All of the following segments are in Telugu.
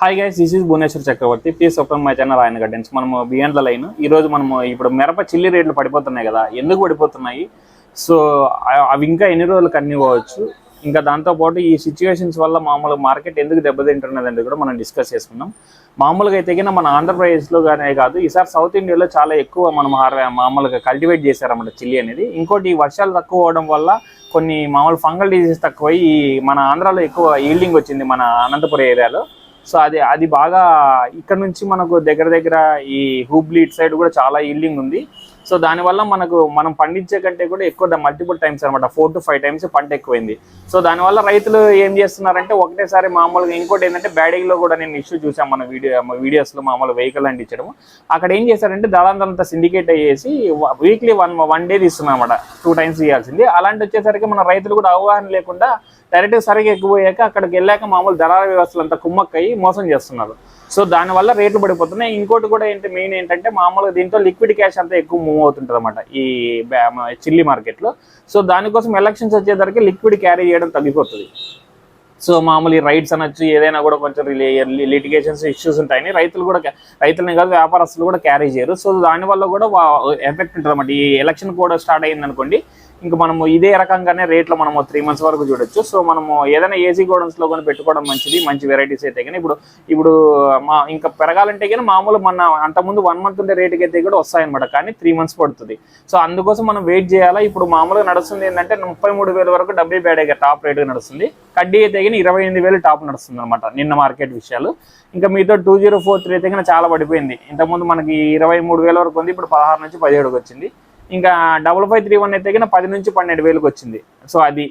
Hi guys this is Bhubaneswar Chakravarthi please open my channel ఆయన గడ్డెన్స్ మనము బియాండ్ లైన్ ఈ రోజు మనము ఇప్పుడు మిరప చిల్లి రేట్లు పడిపోతున్నాయి కదా ఎందుకు పడిపోతున్నాయి? సో అవి ఇంకా ఎన్ని రోజులు కంటిన్యూ అవ్వచ్చు ఇంకా దాంతోపాటు ఈ సిచ్యువేషన్స్ వల్ల మామూలు మార్కెట్ ఎందుకు దెబ్బతింటున్నది అనేది కూడా మనం డిస్కస్ చేసుకున్నాం మామూలుగా అయితే గిన మన ఆంధ్రప్రదేశ్లో కానీ కాదు ఈసారి సౌత్ ఇండియాలో చాలా ఎక్కువ మనం మామూలుగా కల్టివేట్ చేశారన్నమాట చిల్లి అనేది. ఇంకోటి వర్షాలు తక్కువ అవడం వల్ల కొన్ని మామూలు ఫంగల్ డిసీజ్ తక్కువై ఈ మన ఆంధ్రాలో ఎక్కువ ఈల్డింగ్ వచ్చింది మన అనంతపురం ఏరియాలో. సో అది అది బాగా ఇక్కడ నుంచి మనకు దగ్గర దగ్గర ఈ హూబ్లీ ఇటు సైడ్ కూడా చాలా ఈల్డింగ్ ఉంది. సో దానివల్ల మనకు మనం పండించే కంటే కూడా ఎక్కువ మల్టిపుల్ టైమ్స్ అనమాట ఫోర్ టు ఫైవ్ టైమ్స్ పంట ఎక్కువైంది. సో దానివల్ల రైతులు ఏం చేస్తున్నారంటే ఒకటేసారి మామూలుగా ఇంకోటి ఏంటంటే బ్యాడింగ్లో కూడా నేను ఇష్యూ చూసాను మన వీడియో వీడియోస్లో మామూలు వెహికల్ అంటించడం అక్కడ ఏం చేశారంటే దళాంతరంతా సిండికేట్ అయ్యేసి వీక్లీ వన్ వన్ డే తీస్తున్నాం అనమాట టూ టైమ్స్ ఇవ్వాల్సింది అలాంటి వచ్చేసరికి మన రైతులు కూడా అవగాహన లేకుండా డైరెక్ట్ సరిగ్గా ఎక్కిపోయాక అక్కడికి వెళ్ళాక మామూలు దళాల వ్యవస్థలు అంతా కుమ్మక్కయి మోసం చేస్తున్నారు. సో దానివల్ల రేట్లు పడిపోతున్నాయి. ఇంకోటి కూడా ఏంటి మెయిన్ ఏంటంటే మామూలుగా దీంట్లో లిక్విడ్ క్యాష్ అంతా ఎక్కువ మూవ్ అవుతుంటుంది అనమాట ఈ బ్యా- చిల్లీ మార్కెట్లో. సో దానికోసం ఎలక్షన్స్ వచ్చేసరికి లిక్విడ్ క్యారీ చేయడం తగ్గిపోతుంది. సో మామూలు ఈ రైట్స్ అనొచ్చు ఏదైనా కూడా కొంచెం లిటిగేషన్స్ ఇష్యూస్ ఉంటాయని రైతులు కూడా రైతులని కాదు వ్యాపారస్తులు కూడా క్యారీ చేయరు. సో దానివల్ల కూడా ఎఫెక్ట్ ఉంటుంది అనమాట ఈ ఎలక్షన్ కూడా స్టార్ట్ అయింది అనుకోండి ఇంకా మనము ఇదే రకంగానే రేట్లో మనము త్రీ మంత్స్ వరకు చూడొచ్చు. సో మనము ఏదైనా ఏసీ గోడౌన్స్లో కానీ పెట్టుకోవడం మంచిది మంచి వెరైటీస్ అయితే కానీ. ఇప్పుడు ఇప్పుడు మా ఇంకా పెరగాలంటే కానీ మామూలు మన అంతకుముందు వన్ మంత్ ఉండే రేటుకి అయితే కూడా వస్తాయన్నమాట. కానీ త్రీ మంత్స్ పడుతుంది. సో అందుకోసం మనం వెయిట్ చేయాలా? ఇప్పుడు మామూలుగా నడుస్తుంది ఏంటంటే ముప్పై మూడు వేల వరకు డబ్బీ బ్యాడేగా టాప్ రేట్ నడుస్తుంది. కడ్డీ అయితే కానీ ఇరవై ఎనిమిది వేలు టాప్ నడుస్తుంది అనమాట నిన్న మార్కెట్ విషయాలు. ఇంకా మీతో టూ జీరో ఫోర్ త్రీ అయితే కానీ చాలా పడిపోయింది. ఇంతకుముందు మనకి ఇరవై మూడు వేల వరకు ఉంది ఇప్పుడు పదహారు నుంచి పదిహేడుకి వచ్చింది. ఇంకా డబుల్ ఫైవ్ త్రీ వన్ అయితే పది నుంచి పన్నెండు వేలకు వచ్చింది. సో అది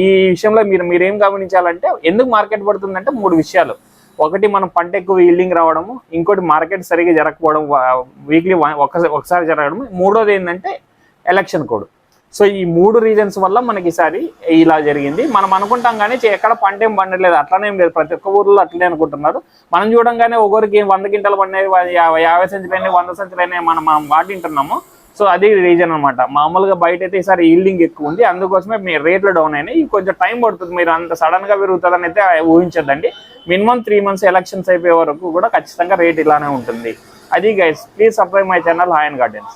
ఈ విషయంలో మీరు మీరేం గమనించాలంటే ఎందుకు మార్కెట్ పడుతుందంటే మూడు విషయాలు. ఒకటి మనం పంట ఎక్కువ ఈల్డింగ్ రావడము ఇంకోటి మార్కెట్ సరిగా జరగకపోవడం వీక్లీ ఒకసారి ఒకసారి జరగడం మూడోది ఏంటంటే ఎలక్షన్ కోడ్ సో ఈ మూడు రీజన్స్ వల్ల మనకి ఈసారి ఇలా జరిగింది. మనం అనుకుంటాం కానీ ఎక్కడ పంట ఏం పండలేదు అట్లనే లేదు. ప్రతి ఒక్క ఊర్లో అట్లనే అనుకుంటున్నారు. మనం చూడంగానే ఒకరికి వంద గింటలు పండేవి యాభై సెంచులైనా వంద సెంచులైనా మనం మనం వాటింటున్నాము సో అది రీజన్ అనమాట మామూలుగా బయట అయితే ఈసారి ఈల్డింగ్ ఎక్కువ ఉంది అందుకోసమే మీ రేట్లు డౌన్ అయినాయి. కొంచెం టైం పడుతుంది. మీరు అంత సడన్గా పెరుగుతుందని అయితే ఊహించద్దండి. మినిమం త్రీ మంత్స్ ఎలక్షన్స్ అయిపోయే వరకు కూడా ఖచ్చితంగా రేట్ ఇలానే ఉంటుంది. అది guys please subscribe my channel hi and gardens